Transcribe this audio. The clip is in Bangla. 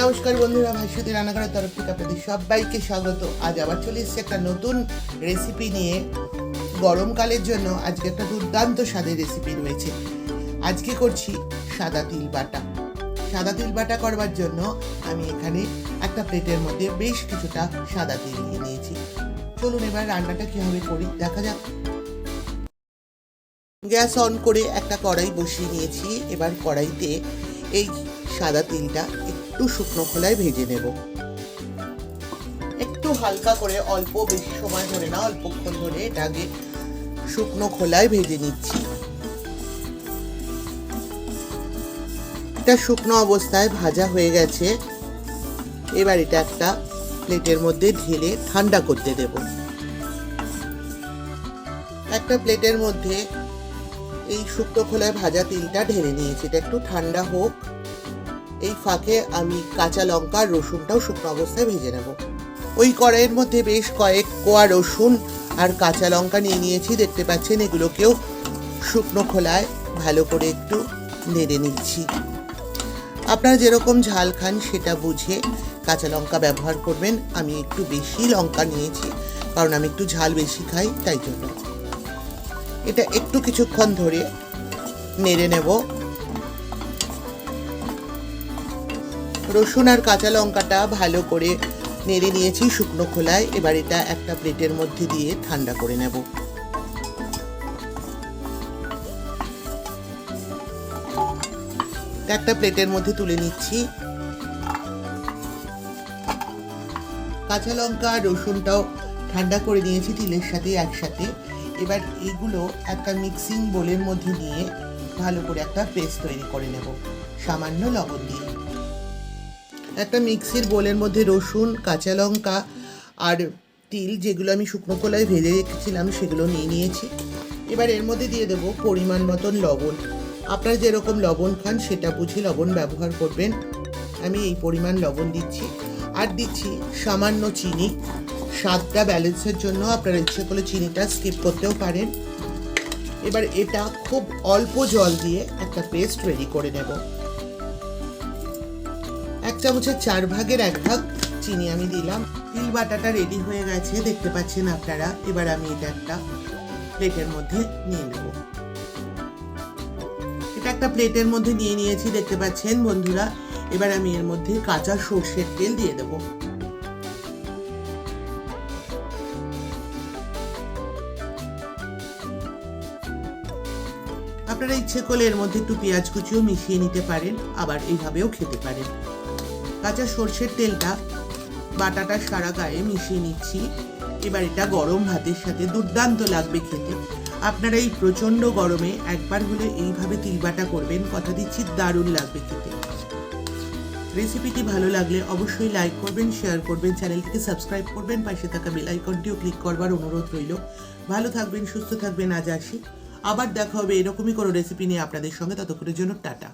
নমস্কার বন্ধুরা ভাস্বতী রান্নাঘরের তরফ থেকে আপনাদের সবাইকে স্বাগত। আজ আবার চলে এসেছে একটা নতুন রেসিপি নিয়ে। গরমকালের জন্য আজকে একটা দুর্দান্ত স্বাদের রেসিপি রয়েছে। আজকে করছি সাদা তিল বাটা। সাদা তিল বাটা করবার জন্য আমি এখানে একটা প্লেটের মধ্যে বেশ কিছুটা সাদা তিল নিয়ে নিয়েছি। চলুন এবার রান্নাটা কীভাবে করি, দেখা যাক। গ্যাস অন করে একটা কড়াই বসিয়ে নিয়েছি। এবার কড়াইতে এই সাদা তিলটা একটু শুকনো খোলায় ভেজে নেব। একটু হালকা করে অল্প বেশি সময় ধরে না, অল্পক্ষণ ধরে এটাকে শুকনো খোলায় ভেজে নিচ্ছি। এটা শুকনো অবস্থায় ভাজা হয়ে গেছে। এবার এটা একটা প্লেটের মধ্যে ঢেলে ঠান্ডা করতে দেব। একটা প্লেটের মধ্যে এই শুক্তো খোলায় ভাজা তিলটা ঢেলে নিয়েছি। এটা একটু ঠান্ডা হোক। এই ফাঁকে আমি কাঁচা লঙ্কা, রসুনটাও শুকনো অবস্থায় ভেজে নেব। ওই কড়াইয়ের মধ্যে বেশ কয়েক কোয়া রসুন আর কাঁচা লঙ্কা নিয়ে নিয়েছি। দেখতে পাচ্ছেন, এগুলোকেও শুকনো খোলায় ভালো করে একটু নেড়ে নিচ্ছি। আপনারা যেরকম ঝাল খান সেটা বুঝে কাঁচা লঙ্কা ব্যবহার করবেন। আমি একটু বেশি লঙ্কা নিয়েছি, কারণ আমি একটু ঝাল বেশি খাই, তাই জন্য। এটা একটু কিছুক্ষণ ধরে নেড়ে নেব। রসুন আর কাঁচা লঙ্কাটা ভালো করে নেড়ে নিয়েছি শুকনো খোলায়। এবার এটা একটা প্লেটের মধ্যে দিয়ে ঠান্ডা করে নেব। একটা প্লেটের মধ্যে তুলে নিচ্ছি। কাঁচা লঙ্কা রসুনটাও ঠান্ডা করে নিয়েছি তিলের সাথে একসাথে। এবার এগুলো একটা মিক্সিং বোলের মধ্যে নিয়ে ভালো করে একটা পেস্ট তৈরি করে নেব। সামান্য লবণ দিয়ে। একটা মিক্সির বোলের মধ্যে রসুন, কাঁচা লঙ্কা আর তিল যেগুলো আমি শুকনো কলায় ভেজে রেখেছিলাম, সেগুলো নিয়ে নিয়েছি। এবার এর মধ্যে দিয়ে দেবো পরিমাণ মতন লবণ। আপনারা যেরকম লবণ খান, সেটা বুঝে লবণ ব্যবহার করবেন। আমি এই পরিমাণ লবণ দিচ্ছি। আর দিচ্ছি সামান্য চিনি। স্বাদটা ব্যালেন্সের জন্য আপনারা ইচ্ছে করলে চিনিটা স্কিপ করতেও পারেন। এবার এটা খুব অল্প জল দিয়ে একটা পেস্ট রেডি করে নেব। চামচের চার ভাগের এক ভাগ চিনি আমি দিলাম। তিল বাটাটা রেডি হয়ে গেছে, দেখতে পাচ্ছেন আপনারা। এবার আমি এটা একটা প্লেটের মধ্যে নিয়ে নেব। এটা একটা প্লেটের মধ্যে নিয়ে নিয়েছি, দেখতে পাচ্ছেন বন্ধুরা। এবার আমি এর মধ্যে কাঁচা সর্ষের তেল দিয়ে দেবো। আপনারা ইচ্ছে করলে এর মধ্যে একটু পেঁয়াজ কুচিও মিশিয়ে নিতে পারেন, আবার এইভাবেও খেতে পারেন। কাঁচা সর্ষের তেলটা বাটাটা সারা গায়ে মিশিয়ে নিচ্ছি। এবার এটা গরম ভাতের সাথে দুর্দান্ত লাগবে খেতে। আপনারা এই প্রচণ্ড গরমে একবার হলে এইভাবে তিলবাটা করবেন, কথা দিচ্ছি, দারুণ লাগবে খেতে। রেসিপিটি ভালো লাগলে অবশ্যই লাইক করবেন শেয়ার করবেন, চ্যানেলটিকে সাবস্ক্রাইব করবেন, পাশে থাকা বেল আইকনটিও ক্লিক করবার অনুরোধ রইল। ভালো থাকবেন, সুস্থ থাকবেন, আজ আসি। আবার দেখা হবে এরকমই কোনো রেসিপি নিয়ে আপনাদের সঙ্গে, ততক্ষণের জন্য টাটা।